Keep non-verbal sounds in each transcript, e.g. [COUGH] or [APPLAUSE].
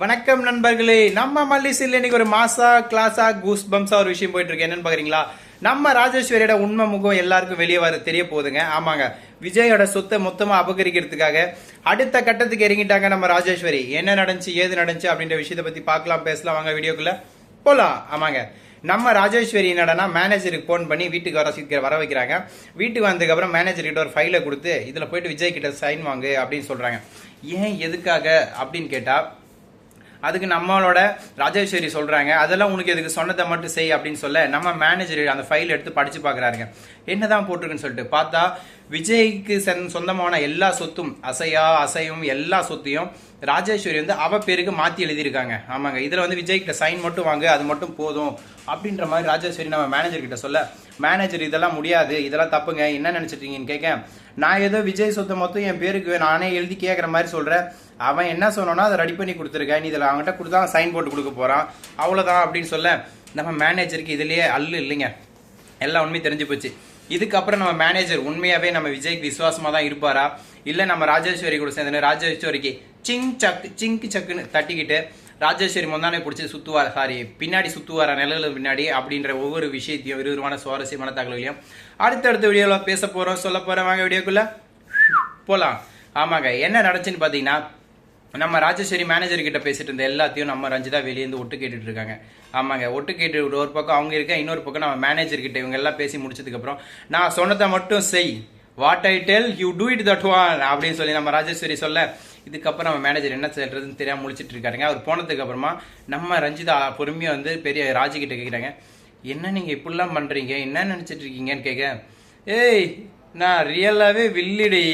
வணக்கம் நண்பர்களே. நம்ம மல்லிசில் இன்னைக்கு ஒரு மாசா கிளாஸா கூஸ் பம்ஸா ஒரு விஷயம் போயிட்டு இருக்கு என்னன்னு பாக்குறீங்களா? நம்ம ராஜேஸ்வரியோட உண்மை முகம் எல்லாருக்கும் வெளியே வர தெரிய போகுதுங்க. ஆமாங்க. விஜயோட சொத்தை மொத்தமா அபகரிக்கிறதுக்காக அடுத்த கட்டத்துக்கு இறங்கிட்டாங்க நம்ம ராஜேஸ்வரி. என்ன நடந்துச்சு ஏது நடந்துச்சு அப்படின்ற விஷயத்தை பத்தி பார்க்கலாம் பேசலாம். வாங்க வீடியோக்குள்ள போலாம். ஆமாங்க. நம்ம ராஜேஸ்வரி என்னடனா மேனேஜருக்கு ஃபோன் பண்ணி வீட்டுக்கு வர சீக்கிரம் வர வைக்கிறாங்க. வீட்டுக்கு வந்ததுக்கப்புறம் மேனேஜர்கிட்ட ஒரு ஃபைலை கொடுத்து இதில் போயிட்டு விஜய் கிட்ட சைன் வாங்கு அப்படின்னு சொல்றாங்க. ஏன் எதுக்காக அப்படின்னு கேட்டா அதுக்கு நம்மளோட ராஜேஸ்வரி சொல்கிறாங்க அதெல்லாம் உனக்கு எதுக்கு? சொன்னதை மட்டும் செய் அப்படின்னு சொல்ல நம்ம மேனேஜர் அந்த ஃபைல் எடுத்து படித்து பார்க்குறாருங்க. என்ன என்னதான் போட்டிருக்குன்னு சொல்லிட்டு பார்த்தா விஜய்க்கு சென் சொந்தமான எல்லா சொத்தும் அசையா அசையும் எல்லா சொத்தையும் ராஜேஸ்வரி வந்து அவ பேருக்கு மாற்றி எழுதியிருக்காங்க. ஆமாங்க. இதில் வந்து விஜய்கிட்ட சைன் மட்டும் வாங்க அது மட்டும் போதும் அப்படின்ற மாதிரி ராஜேஸ்வரி நம்ம மேனேஜர்கிட்ட சொல்ல மேனேஜர் இதெல்லாம் முடியாது. இதெல்லாம் தப்புங்க. என்ன நினச்சிட்டீங்கன்னு கேட்க நான் ஏதோ விஜய் சொத்தை மொத்தம் என் பேருக்கு நானே எழுதி கேட்குற மாதிரி சொல்கிறேன் அவன் என்ன சொன்னோன்னா அதை ரெடி பண்ணி கொடுத்துருக்கேன் நீ இதில் அவன்கிட்ட கொடுத்தா சைன் போட்டு கொடுக்க போகிறான் அவ்வளோதான் அப்படின்னு சொல்ல நம்ம மேனேஜருக்கு இதுலேயே அல்லு இல்லைங்க. எல்லாம் உண்மையும் தெரிஞ்சு போச்சு. இதுக்கப்புறம் நம்ம மேனேஜர் உண்மையாவே நம்ம விஜய்க்கு விசுவாசமா தான் இருப்பாரா? இல்ல நம்ம ராஜேஸ்வரி கூட சேர்ந்து ராஜேஸ்வரிக்கு சிங் சக் சிங்கு சக்குன்னு தட்டிக்கிட்டு ராஜேஸ்வரி முந்தானே பிடிச்சி சுத்துவார். சாரி பின்னாடி சுத்துவாரா? நிழல பின்னாடி அப்படின்ற ஒவ்வொரு விஷயத்தையும் விறுவிறுவான சுவாரஸ்யமான தகவலையும் அடுத்தடுத்த வீடியோவில் பேச போறோம். சொல்ல போறோம். வாங்க வீடியோக்குள்ள போலாம். ஆமாங்க என்ன நடந்துச்சுன்னு பாத்தீங்கன்னா நம்ம ராஜேஸ்வரி மேனேஜர் கிட்ட பேசிட்டு இருந்த எல்லாத்தையும் நம்ம ரஞ்சிதா வெளியே ஒட்டு கேட்டுட்டு இருக்காங்க. ஆமாங்க ஒட்டு கேட்டு ஒரு பக்கம் அவங்க இருக்க இன்னொரு பக்கம் நம்ம மேனேஜர் கிட்ட இவங்க எல்லாம் பேசி முடிச்சதுக்கப்புறம் நான் சொன்னதை மட்டும் செய். What I tell you to do it that அப்படின்னு சொல்லி நம்ம ராஜேஸ்வரி சொல்ல இதுக்கப்புறம் நம்ம மேனேஜர் என்ன சொல்றதுன்னு தெரியாமல் முடிச்சிட்டு இருக்காருங்க. அவர் போனதுக்கு அப்புறமா நம்ம ரஞ்சிதா பொறுமையாக வந்து பெரிய ராஜி கிட்ட கேட்குறாங்க என்ன நீங்கள் இப்படிலாம் பண்ணுறீங்க என்ன நினச்சிட்டு இருக்கீங்கன்னு கேட்க ஏய் நான் ரியலாகவே வில்லிடி.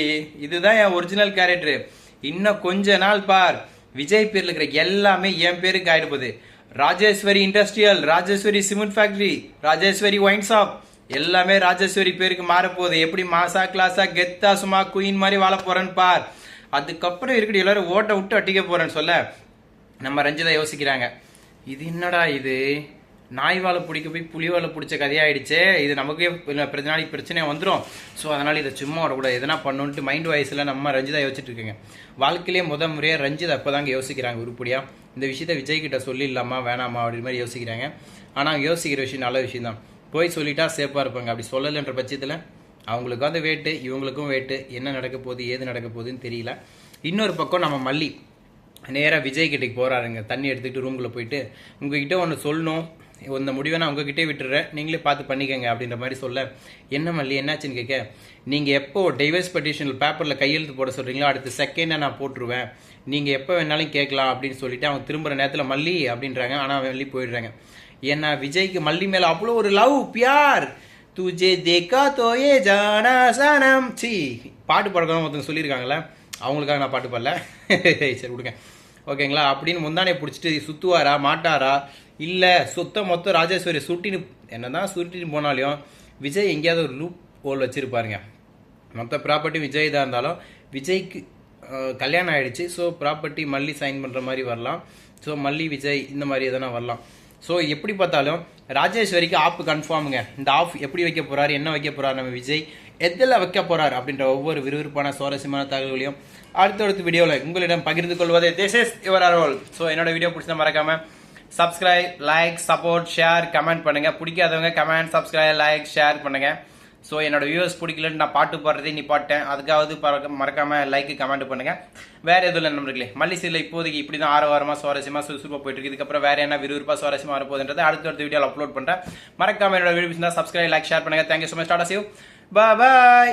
இதுதான் என் ஒரிஜினல் கேரக்டர் இன்னும் கொஞ்ச நாள் பார். விஜய் பேர்ல இருக்கிற எல்லாமே என் பேருக்கு ஆயிட போகுது. Rajeswari industrial Rajeswari cement factory Rajeswari wine shop எல்லாமே ராஜேஸ்வரி பேருக்கு மாறப்போகுது எப்படி மாசா கிளாஸா கெத்தா சும்மா குயின் மாதிரி வாழ போறேன்னு பார். அதுக்கப்புறம் இருக்கட்டும் எல்லாரும் ஓட்ட விட்டு அட்டிக்க போறேன்னு சொல்ல நம்ம ரஞ்சிதா யோசிக்கிறாங்க. இது என்னடா இது? நாய் வாழை பிடிக்க போய் புலி வாழை பிடிச்ச கதையாயிடுச்சே. இது நமக்கே பிரச்சனை நாளைக்கு வந்துடும் ஸோ அதனால் இதை சும்மா விடக்கூடாது. எதனா பண்ணணுன்ட்டு மைண்ட் வாய்ஸில் நம்ம ரஞ்சிதா யோசிச்சுட்டு இருக்கேங்க வாழ்க்கையிலே முத முறையாக ரஞ்சிதா அப்போதாங்க யோசிக்கிறாங்க உருப்படியாக இந்த விஷயத்த விஜய்கிட்ட சொல்லிடலாமா வேணாமா அப்படி மாதிரி யோசிக்கிறாங்க. ஆனால் யோசிக்கிற விஷயம் நல்ல விஷயம் தான் போய் சொல்லிட்டா சேஃபாக இருப்பாங்க. அப்படி சொல்லலைன்ற பட்சத்தில் அவங்களுக்கும் அந்த வேட்டு இவங்களுக்கும் வேட்டு. என்ன நடக்க போகுது ஏது நடக்க போகுதுன்னு தெரியல. இன்னொரு பக்கம் நம்ம மல்லி நேராக விஜய் கிட்டக்கு போகிறாருங்க தண்ணி எடுத்துக்கிட்டு ரூம்குள்ளே போயிட்டு உங்ககிட்ட ஒன்று சொல்லணும். இந்த முடிவை நான் உங்ககிட்டே விட்டுறேன். நீங்களே பார்த்து பண்ணிக்கங்க அப்படின்ற மாதிரி சொல்ல. என்ன மல்லி என்னாச்சுன்னு கேட்க நீங்கள் எப்போ டைவர்ஸ் பெட்டிஷனில் பேப்பரில் கையெழுத்து போட சொல்கிறீங்களோ அடுத்த செகண்டை நான் போட்டுருவேன். நீங்கள் எப்போ வேணாலும் கேட்கலாம் அப்படின்னு சொல்லிட்டு அவங்க திரும்புகிற நேரத்தில் மல்லி அப்படின்றாங்க. ஆனால் மல்லி போயிடுறாங்க. ஏன்னா விஜய்க்கு மல்லி மேலே அவ்வளோ ஒரு லவ் பியார். துஜே தேக்கா தோயே ஜானா சனம். சி பாட்டு பாடுறவங்க ஒருத்தவங்க சொல்லியிருக்காங்களே அவங்களுக்காக நான் பாட்டு பாடல. [LAUGHS] சரி விடுங்க. ஓகேங்களா? அப்படின்னு முந்தானே பிடிச்சிட்டு சுத்துவாரா? மாட்டாரா? இல்லை சுத்த மொத்தம் ராஜேஸ்வரி சுட்டின்னு என்னதான் சுட்டின்னு போனாலையும் விஜய் எங்கேயாவது ஒரு லூப் ஹோல் வச்சுருப்பாருங்க. மொத்த ப்ராப்பர்ட்டி விஜய் தான் இருந்தாலும் விஜய்க்கு கல்யாணம் ஆகிடுச்சு ஸோ ப்ராப்பர்ட்டி மல்லி சைன் பண்ணுற மாதிரி வரலாம். ஸோ மல்லி விஜய் இந்த மாதிரி எதனா வரலாம். ஸோ எப்படி பார்த்தாலும் ராஜேஸ்வரிக்கு ஆப் கன்ஃபார்முங்க இந்த ஆஃப் எப்படி வைக்க போகிறாரு என்ன வைக்க போகிறார் நம்ம விஜய் எதில் வைக்க போகிறார் அப்படின்ற ஒவ்வொரு விறுவிறுப்பான சுவாரஸ்யமான தகவல்களையும் அடுத்தடுத்த வீடியோவில் உங்களிடம் பகிர்ந்து கொள்வது. This is your all so என்னோட வீடியோ பிடிச்சா மறக்காம subscribe like support share comment பண்ணுங்கள் பிடிக்காதவங்க கமெண்ட் சப்ஸ்கிரைப் லைக் ஷேர் பண்ணுங்கள் ஸோ என்னோட வியூவர்ஸ் பிடிக்கலன்னு நான் பாட்டு பாடுறதே நீ பாட்டேன். அதுக்காவது மறக்காமல் லைக்கு லைக் கமெண்ட் பண்ணுங்க. வேறு எதுவும் இல்லை நண்பர்களே. மல்லி சீல இப்போதைக்கு இப்படி தான் ஆறு வாரமாக சுவாரஸ்யமாக சுறுசுறுப்பாக போயிட்டு இதுக்கப்புறம் வேறு என்ன விறுவிறுப்பாக சுவாரஸ்யமாக வரப்போகுதுன்றது அடுத்த அடுத்த வீடியோவில் அப்லோட் பண்ணுறேன் மறக்காமல் என்னோட வீடியோ சப்ஸ்கிரைப் லைக் ஷேர் பண்ணுங்க. Thank you so much tata Shiv bye